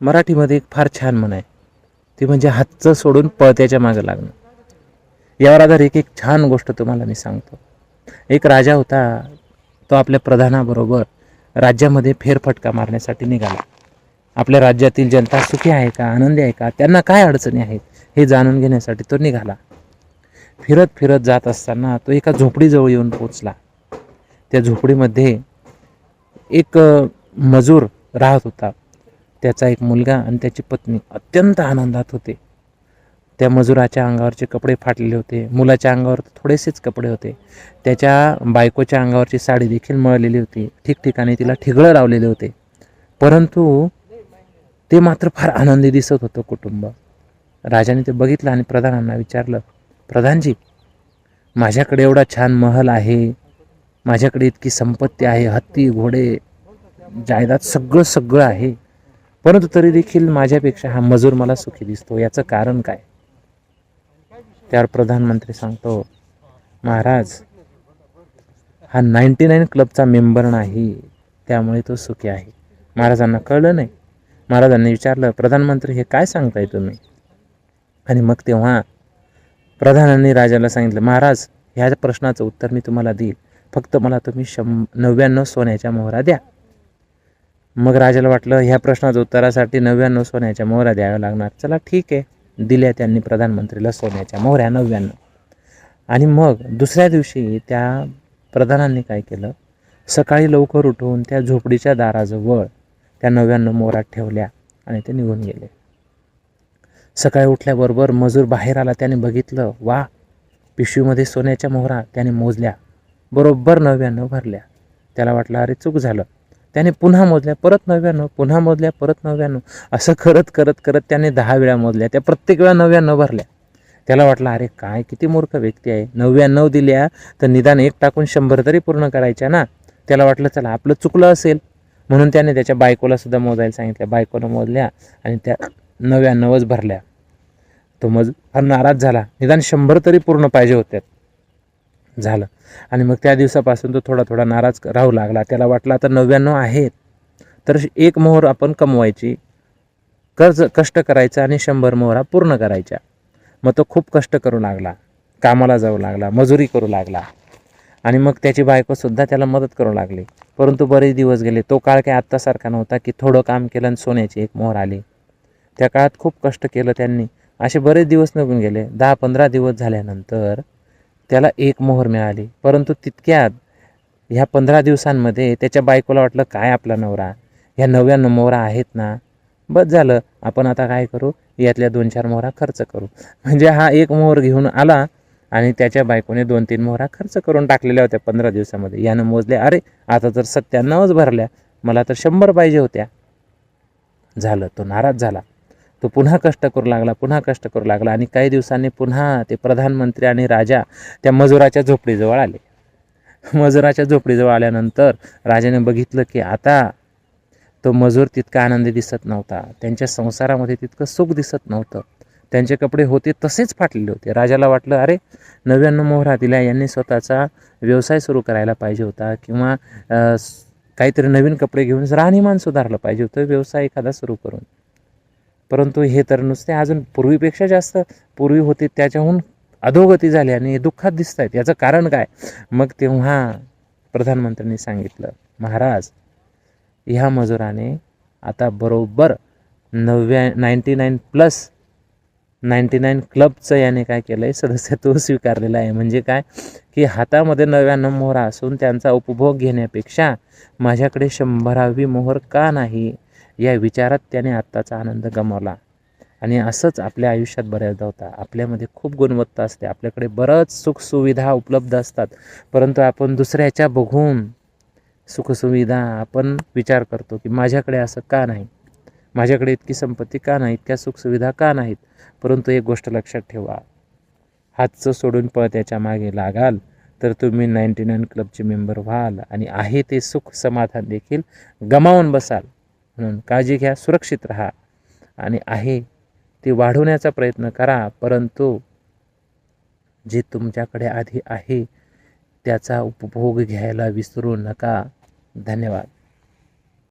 मराठीमध्ये एक फार छान म्हण आहे. ती म्हणजे हातचं सोडून पळत्याच्या मागं लागणं. यावर आधार एक एक छान गोष्ट तुम्हाला मी सांगतो. एक राजा होता तो आपल्या प्रधानाबरोबर राज्यामध्ये फेरफटका मारण्यासाठी निघाला. आपल्या राज्यातील जनता सुखी आहे का आनंदी आहे का त्यांना काय अडचणी आहेत हे जाणून घेण्यासाठी तो निघाला. फिरत फिरत जात असताना तो एका झोपडीजवळ येऊन पोचला त्या झोपडीमध्ये एक मजूर राहत होता. त्याचा एक मुलगा आणि त्याची पत्नी अत्यंत आनंदात होते. त्या मजुराच्या अंगावरचे कपडे फाटलेले होते. मुलाच्या अंगावर थोडेसेच कपडे होते. त्याच्या बायकोच्या अंगावरची साडी देखील मळलेली होती. ठिकठिकाणी तिला ठिगळं लावलेले होते. परंतु ते मात्र फार आनंदी दिसत होतं कुटुंब. राजाने ते बघितलं आणि प्रधानांना विचारलं प्रधानजी माझ्याकडे एवढा छान महल आहे. माझ्याकडे इतकी संपत्ती आहे. हत्ती घोडे जायदाद सगळं सगळं आहे. परंतु तरी देखील माझ्यापेक्षा हा मजूर मला सुखी दिसतो. याचं कारण काय? त्यावर प्रधानमंत्री सांगतो महाराज हा नाईन्टी नाईन क्लबचा मेंबर नाही त्यामुळे तो सुखी आहे. महाराजांना कळलं नाही. महाराजांनी विचारलं प्रधानमंत्री हे काय सांगताय तुम्ही? आणि मग तेव्हा प्रधानांनी राजाला सांगितलं महाराज ह्या प्रश्नाचं उत्तर मी तुम्हाला देईल. फक्त मला तुम्ही शं नव्याण्णव सोन्याच्या मोहरा द्या. मग राजाला वाटलं ह्या प्रश्नाचं उत्तरासाठी नव्याण्णव सोन्याच्या मोहऱ्या द्याव्या लागणार. चला ठीक आहे. दिल्या त्यांनी प्रधानमंत्रीला सोन्याच्या मोहऱ्या नव्याण्णव. आणि मग दुसऱ्या दिवशी त्या प्रधानांनी काय केलं? सकाळी लवकर उठून त्या झोपडीच्या दाराजवळ त्या नव्याण्णव मोहरात ठेवल्या आणि ते निघून गेले. सकाळी उठल्याबरोबर मजूर बाहेर आला त्याने बघितलं वा पिशवीमध्ये सोन्याच्या मोहरा त्याने मोजल्या बरोबर नव्याण्णव भरल्या. त्याला वाटलं अरे चूक झालं. त्याने पुन्हा मोजल्या परत नव्याण्णव पुन्हा मोजल्या परत नव्याण्णव. असं करत करत करत त्याने दहा वेळा मोजल्या. त्या प्रत्येक वेळा नव्याण्णव भरल्या. त्याला वाटलं अरे काय किती मूर्ख व्यक्ती आहे. नव्याण्णव दिल्या तर निदान एक टाकून शंभर तरी पूर्ण करायच्या ना? त्याला वाटलं चला आपलं चुकलं असेल. म्हणून त्याने त्याच्या बायकोला सुद्धा मोजायला सांगितलं. बायकोनं मोजल्या आणि त्या नव्याण्णवच भरल्या. तो मज फार नाराज झाला. निदान शंभर तरी पूर्ण पाहिजे होत्यात. झालं. आणि मग त्या दिवसापासून तो थोडा थोडा नाराज राहू लागला. त्याला वाटलं आता नव्याण्णव आहेत. तर एक मोहर आपण कमवायची. कर्ज कष्ट करायचं आणि शंभर मोहरा पूर्ण करायच्या. मग तो खूप कष्ट करू लागला. कामाला जाऊ लागला मजुरी करू लागला. आणि मग त्याची बायकोसुद्धा त्याला मदत करू लागली. परंतु बरेच दिवस गेले. तो काळ काही आत्तासारखा नव्हता की थोडं काम केलं आणि सोन्याची एक मोहर आली. त्या काळात खूप कष्ट केलं त्यांनी. असे बरेच दिवस निघून गेले. दहा पंधरा दिवस झाल्यानंतर त्याला एक मोहर मिळाली. परंतु तितक्यात ह्या पंधरा दिवसांमध्ये त्याच्या बायकोला वाटलं काय आपला नवरा? ह्या नव्या मोहरा आहेत ना? बस झालं. आपण आता काय करू? यातल्या दोन चार मोहरा खर्च करू. म्हणजे हा एक मोहर घेऊन आला आणि त्याच्या बायकोने दोन तीन मोहरा खर्च करून टाकलेल्या होत्या पंधरा दिवसामध्ये. यानं मोजल्या अरे आता तर सत्त्याण्णवच भरल्या. मला तर शंभर पाहिजे होत्या. झालं. तो नाराज झाला. तो पुन्हा कष्ट करू लागला पुन्हा कष्ट करू लागला आणि काही दिवसांनी पुन्हा ते प्रधानमंत्री आणि राजा त्या मजुराच्या झोपडीजवळ आले. मजुराच्या झोपडीजवळ आल्यानंतर राजाने बघितलं की आता तो मजूर तितका आनंदी दिसत नव्हता त्यांच्या संसारामध्ये तितकं सुख दिसत नव्हतं. त्यांचे कपडे होते तसेच फाटलेले होते. राजाला वाटलं अरे नव्याण्णव मोहरा दिल्या यांनी स्वतःचा व्यवसाय सुरू करायला पाहिजे होता किंवा काहीतरी नवीन कपडे घेऊन राहणीमान सुधारलं पाहिजे होतं व्यवसाय एखादा सुरू करून. परंतु हे तर नुसते अजून पूर्वीपेक्षा जास्त पूर्वी होते त्याच्याहून अधोगती झाली आणि हे दुःखात दिसत आहेत याचं कारण काय? मग तेव्हा प्रधानमंत्र्यांनी सांगितलं महाराज ह्या मजुराने आता बरोबर नव्या ninety nine plus ninety nine क्लबचं याने काय केलं आहे सदस्यत्व स्वीकारलेलं आहे. म्हणजे काय? की हातामध्ये नव्याण्णव मोहरा असून त्यांचा उपभोग घेण्यापेक्षा माझ्याकडे शंभरावी मोहर का नाही? या विचारात त्याने आत्ताचा आनंद गमावला. आणि असंच आपल्या आयुष्यात बऱ्याचदा होता. आपल्यामध्ये खूप गुणवत्ता असते. आपल्याकडे बरंच सुखसुविधा उपलब्ध असतात. परंतु आपण दुसऱ्याच्या बघून सुखसुविधा आपण विचार करतो की माझ्याकडे असं का नाही? माझ्याकडे इतकी संपत्ती का नाही? इतक्या सुखसुविधा का नाहीत? परंतु एक गोष्ट लक्षात ठेवा. हातचं सोडून पळत्याच्या मागे लागाल तर तुम्ही नाईन्टी नाईन क्लबचे मेंबर व्हाल आणि आहे ते सुख समाधान देखील गमावून बसाल. म्हणून काळजी घ्या सुरक्षित राहा आणि आहे ते वाढवण्याचा प्रयत्न करा. परंतु जे तुमच्याकडे आधी आहे त्याचा उपभोग घ्यायला विसरू नका. धन्यवाद.